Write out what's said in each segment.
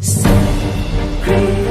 전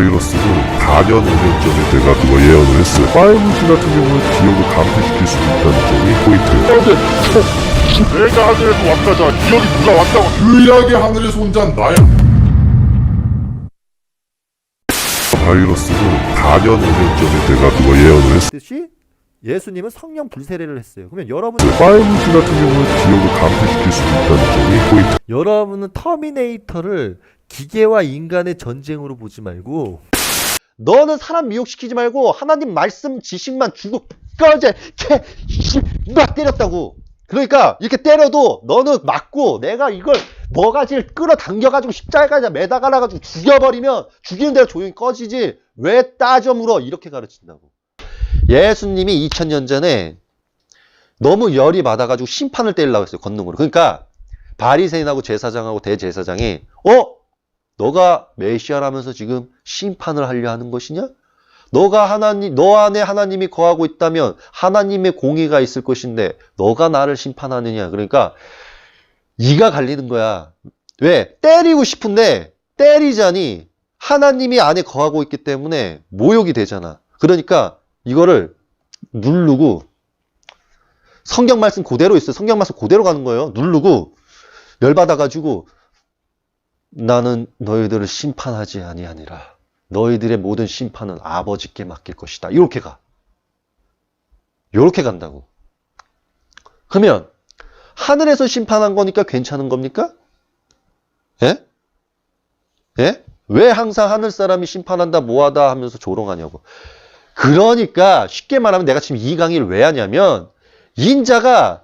바이러스는 4년 5년 전에 내가 그거 예언을 했어요. 5G 같은 경우는 기억을 감퇴시킬 수 있다는 점이 포인트예요. 내가 하늘에서 왔다자 기억이 누가 왔다고 유일하게 하늘에서 온 자는 나야. 바이러스는 4년 5년 전에 내가 그거 예언을 했어요. 듯이 예수님은 성령 불세례를 했어요. 그러면 여러분 5G 같은 경우는 기억을 감퇴시킬 수 있다는 점이 포인트. 여러분은 터미네이터를 기계와 인간의 전쟁으로 보지 말고 너는 사람 미혹시키지 말고 하나님 말씀 지식만 주고 꺼져 개막 때렸다고. 그러니까 이렇게 때려도 너는 맞고 내가 이걸 뭐가지를 끌어당겨가지고 십자가에 매달아가지고 죽여버리면 죽이는 대로 조용히 꺼지지. 왜 따져 물어? 이렇게 가르친다고. 예수님이 2000년 전에 너무 열이 받아가지고 심판을 때리려고 했어요 권능으로. 그러니까 바리새인하고 제사장하고 대제사장이 어? 너가 메시아라면서 지금 심판을 하려 하는 것이냐? 너가 하나님, 너 안에 하나님이 거하고 있다면 하나님의 공의가 있을 것인데 너가 나를 심판하느냐? 그러니까 이가 갈리는 거야. 왜? 때리고 싶은데 때리자니 하나님이 안에 거하고 있기 때문에 모욕이 되잖아. 그러니까 이거를 누르고 성경 말씀 그대로 있어요. 성경 말씀 그대로 가는 거예요. 누르고 열받아가지고 나는 너희들을 심판하지 아니하니라. 너희들의 모든 심판은 아버지께 맡길 것이다. 이렇게 가. 이렇게 간다고. 그러면 하늘에서 심판한 거니까 괜찮은 겁니까? 예? 예? 왜 항상 하늘 사람이 심판한다 뭐하다 하면서 조롱하냐고. 그러니까 쉽게 말하면 내가 지금 이 강의를 왜 하냐면 인자가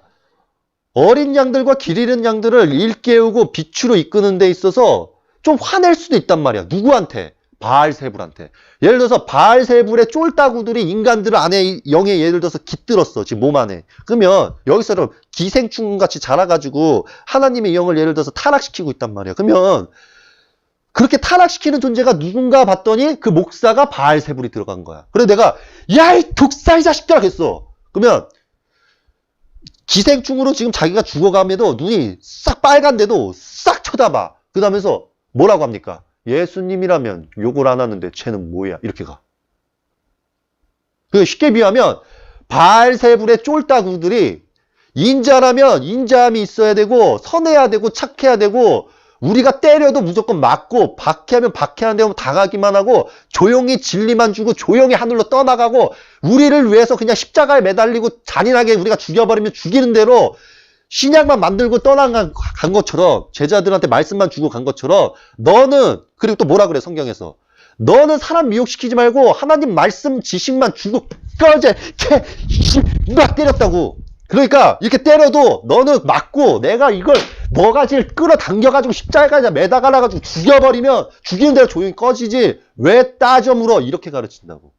어린 양들과 길 잃은 양들을 일깨우고 빛으로 이끄는 데 있어서 좀 화낼 수도 있단 말이야. 누구한테? 바알세불한테. 예를 들어서 바알세불의 쫄따구들이 인간들 안에 영에 예를 들어서 깃들었어. 지금 몸 안에. 그러면 여기서 기생충 같이 자라가지고 하나님의 영을 예를 들어서 타락시키고 있단 말이야. 그러면 그렇게 타락시키는 존재가 누군가 봤더니 그 목사가 바알세불이 들어간 거야. 그래서 내가 야 이 독사이 자식들아 했어. 그러면 기생충으로 지금 자기가 죽어감에도 눈이 싹 빨간데도 싹 쳐다봐. 그 다음에서 뭐라고 합니까? 예수님이라면 욕을 안 하는데 쟤는 뭐야? 이렇게 가. 그 쉽게 비하면 바알세불의 쫄따구들이 인자라면 인자함이 있어야 되고 선해야 되고 착해야 되고 우리가 때려도 무조건 맞고 박해하면 박해하는 데 오면 당하기만 하고 조용히 진리만 주고 조용히 하늘로 떠나가고 우리를 위해서 그냥 십자가에 매달리고 잔인하게 우리가 죽여버리면 죽이는 대로 신약만 만들고 떠나간 간 것처럼 제자들한테 말씀만 주고 간 것처럼 너는 그리고 또 뭐라 그래 성경에서? 너는 사람 미혹시키지 말고 하나님 말씀 지식만 주고 꺼져 개막 때렸다고 그러니까 이렇게 때려도 너는 맞고 내가 이걸 뭐가지를 끌어당겨가지고 십자가에 매달아가지고 죽여버리면 죽이는 대로 조용히 꺼지지 왜 따져 물어? 이렇게 가르친다고